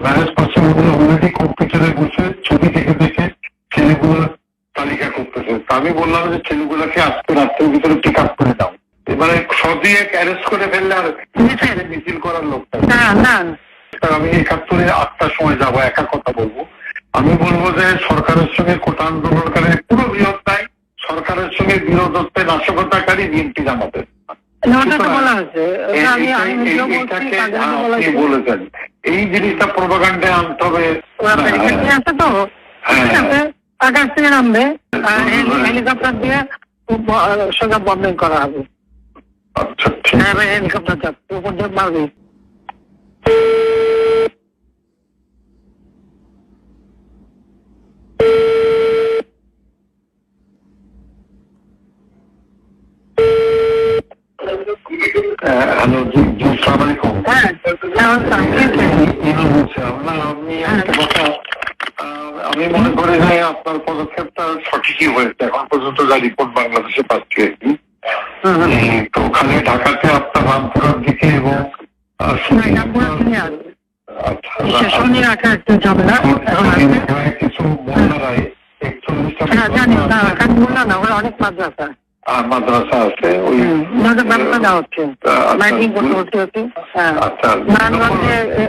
Marriage পাশে already কম্পিউটারে বসে ছবি দেখে দেখে ছেলেগুলোর তালিকা করতেছে আমি বললাম যে ছেলেগুলোকে আজকে রাত্রের ভিতরে পিক আপ করে দাও। এবারে সদিয়ে অ্যারেস্ট করে ফেললে আর মিছিল করার লোকটা না না। আমি একাত্তরে আটটার সময় যাব একা কথা বলব। আমি বলব যে সরকারের সঙ্গে কোটা আন্দোলনকারী পুরো বিরোধ নাই সরকারের সঙ্গে বিরোধত্বে নাশকতাকারী বিএনপি জামাতের। বলেছেন। এই জিনিসটা প্রভাকাণ্ডে আনতে হবে। নিয়ে আসে তো? হ্যাঁ। আকাশ থেকে নামবে আর হেলিকপ্টার দিয়ে সোজা বম্বিং করা হবে। আচ্ছা হ্যাঁ হেলিকপ্টার চাপ। উপর দিয়ে মারবে। হ্যালো জি জি সালাম আলাইকুম। হ্যাঁ আপনার পদক্ষেপটা সঠিকই হয়েছে এখন পর্যন্ত যা রিপোর্ট বাংলাদেশে পাচ্ছি তো ওখানে ঢাকাতে আপনার রামপুরার দিকে এবং কিছু না ওরা অনেক মাদ্রাসা। আহ, মাদ্রাসা আছে ওই হুম, দেওয়া হচ্ছে। আচ্ছা, মাইকিং করতে হচ্ছে হচ্ছে হ্যাঁ। আচ্ছা নারায়ণগঞ্জে এ,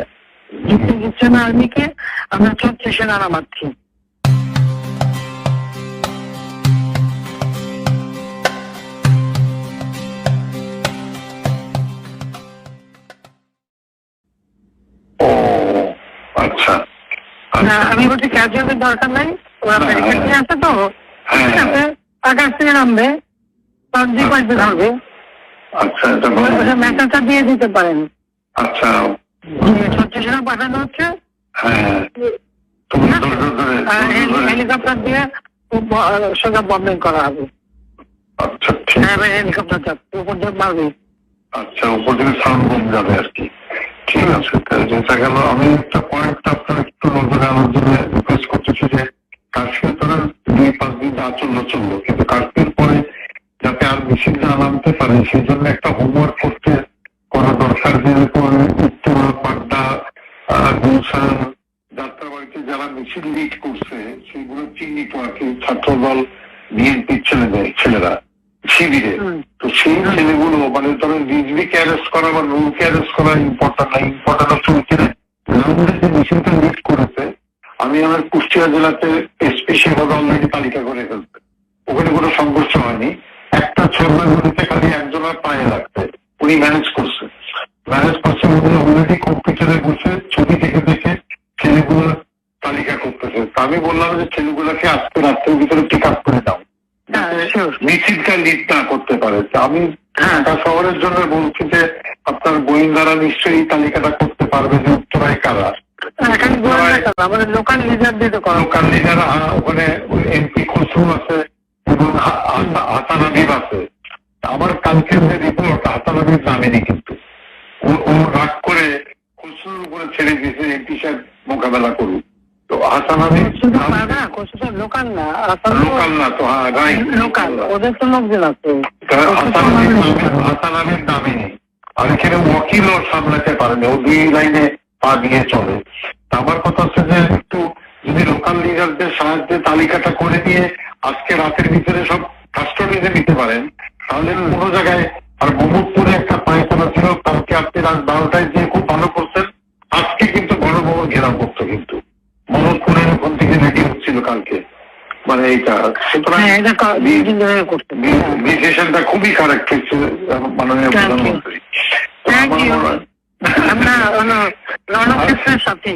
দিচ্ছে না আর্মিকে আমরা চলছে আচ্ছা আচ্ছা। আমি বলছি ক্যাজুয়ালের দরকার নাই ওরা হ্যাঁ, আসে তো। হ্যাঁ। ঠিক আছে আকাশ থেকে নামবে। দুই ধরবে আচ্ছা মেসেজটা দিয়ে দিতে পারেন। আচ্ছা। পাঠানো হচ্ছে। হ্যাঁ। হেলিকপ্টার দিয়ে সোজা বম্বিং করা হবে। আচ্ছা হ্যাঁ হেলিকপ্টার উপর দিয়ে মারবে। আচ্ছা উপর থেকে সাউন্ড যাবে আর কি। ঠিক আছে যেটা গেল আমি একটা পয়েন্ট আপনার একটু নজরে আনার জন্য রিকোয়েস্ট করতেছি যে কাশ্মীর দুই পাঁচ দিন যা চলল চলল কিন্তু কাশ্মীর পারে সেই জন্য একটা হোমওয়ার্ক করতে করা দরকার যেরকম উত্তরা পাড্ডা গুলশান যাত্রাবাড়িতে যারা মিছিল লিড করছে সেগুলো চিহ্নিত আর কি ছাত্রদল বিএনপির ছেলেদের ছেলেরা শিবিরে। তো সেই ছেলেগুলো মানে ধরেন রিজভিকে অ্যারেস্ট করা বা রুলকে অ্যারেস্ট করা ইম্পর্টেন্ট না ইম্পর্টেন্ট হচ্ছে যে মিছিলটা লিড করেছে আমি আমার কুষ্টিয়া জেলাতে এসপি সেভাবে অলরেডি তালিকা করে ফেলছে। ওখানে কোনো সংঘর্ষ হয়নি। একটা ছড়নাগুলিতে খালি একজনের পায়ে লাগছে। উনি ম্যানেজ করছে। ম্যানেজ করছে উনি অলরেডি কম্পিউটারে বসে ছবি দেখে দেখে ছেলেগুলোর তালিকা করতেছে। আমি বললাম যে ছেলেগুলোকে আজকে রাত্রের ভিতরে পিক আপ করে দাও। হ্যাঁ, মিছিলটা লিড না করতে পারে। আমি হ্যাঁ। শহরের জন্য বলছি যে আপনার গোয়েন্দারা নিশ্চয়ই তালিকাটা করতে পারবে যে উত্তরায় কারা। আমাদের লোকাল লিডার দিয়ে তো লোকাল লিডার ওখানে এমপি খসরু আছে এবং হাসান হাবিব আছে। আমার কালকের যে রিপোর্ট হাসান হাবিব নামেনি কিন্তু। ও- রাগ করে খসরুর উপরে ছেড়ে দিয়েছে এমপি সাহেব মোকাবেলা করুক। তো হাসান হাবিব লোকাল না। লোকাল না তো হ্যাঁ লোকাল ওদের তো লোকজন আছে হাসান নামে- হাসান আলীর নামে আর এখানে ওয়াকিলও সামলাতে পারে না। ও দুই লাইনে পা দিয়ে চলে। আমার কথা হচ্ছে যে একটু যদি লোকাল লিডারদের সাহায্যে তালিকাটা করে দিয়ে আজকে রাতের ভিতরে সব কাস্টডিতে নিতে পারেন তাহলে কোনো জায়গায় আর মোহাম্মদপুরে একটা পায়খানা ছিল কালকে আপনি রাত বারোটায় যে খুব ভালো করছেন আজকে কিন্তু বড় বড় ঘেরাও করতো কিন্তু মোহাম্মদপুরের ওখান থেকে রেডি হচ্ছিল কালকে মানে এইটা সুতরাং হ্যাঁ করতে খুবই কারেক্ট হচ্ছে মাননীয়. প্রধানমন্ত্রী আমার. মনে হয়- হলো রণক্ষেত্রের সাথে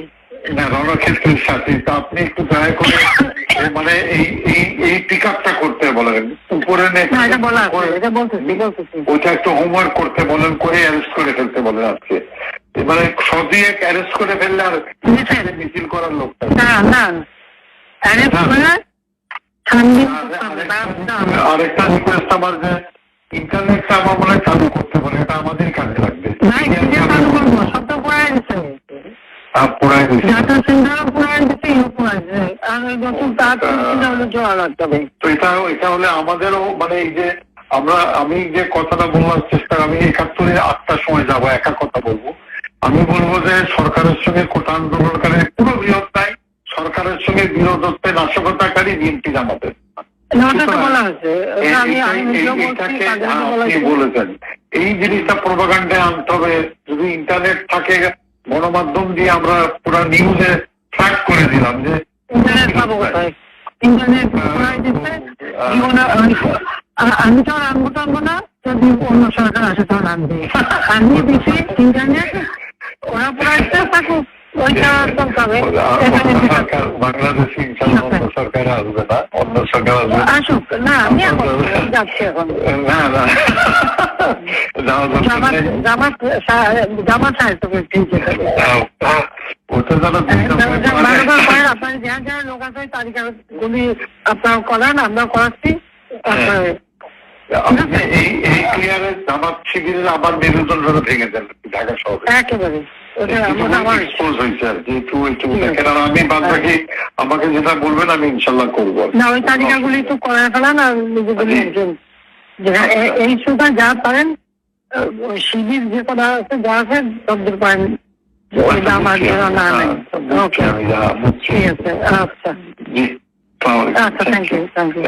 না রণক্ষেত্রের সাথে তো আপনি একটু দয়া করে মানে এই এই এই পিক আপটা করতে বলেন উপরে নে- না এটা বলা আছে এটা বলতেছি বলতেছি ওইটা একটু হোমওয়ার্ক করতে বলেন করে অ্যারেস্ট করে ফেলতে বলেন আজকে। মানে সদিয়ে অ্যারেস্ট করে ফেললে আর মিছিল। করার লোকটা না না। আরেকটা রিকোয়েস্ট আমার যে ইন্টারনেটটা আমার মনে হয় চালু করতে বলে এটা আমাদের কাজে লাগবে। তো এটা এটা হলে আমাদেরও মানে এই যে আমরা আমি যে কথাটা বলবার চেষ্টা আমি একাত্তরে আটটার সময় যাব একা কথা বলব। আমি বলব যে সরকারের সঙ্গে কোটা আন্দোলনকারী পুরো বিরোধ নাই সরকারের সঙ্গে বিরোধ হচ্ছে নাশকতাকারী বিএনপি জামাতের না, ওটা তো বলা হয়েছে। ওটা আমি এই- জিনিসটা প্রোপাগান্ডে আনতে হবে। যদি ইন্টারনেট থাকে গণমাধ্যম দিয়ে আমরা পুরো নিউজে ট্র্যাক করে দিলাম যে ইন্টারনেট পাবো কোথায়? ইন্টারনেট আমি- তো আনব টানবো না। যদি অন্য সরকার আসে তখন আনবে। আমি দিচ্ছি ইন্টারনেট। ওরা পুরো থাকুক। ওইটা দরকার ইনশাল্লাহ সরকার আসবে না অন্য সরকার আসবে আসুক না আমি এখন যাচ্ছি এখন না না জামাত নেই। জামাত জামাত ঠিক ওটা যারা আপনার যা যা লোক আছে তালিকা গুলি করান আমরা করাচ্ছি তারপরে এই জামাত শিবিরের আবার নির্বাচন ভেঙে দেন ঢাকা শহরে একেবারে বাকি আমাকে যেটা বলবেন আমি ইনশাল্লাহ করব না ওই তালিকাগুলি একটু করে ফেলান আর নিজেগুলি জি। একজন যে এ- এই সুতা যা পারেন ওই শিবির যে করা আছে যা আছে তদ্দুর পারেন। আচ্ছা জি আচ্ছা থ্যাংক ইউ থ্যাংক ইউ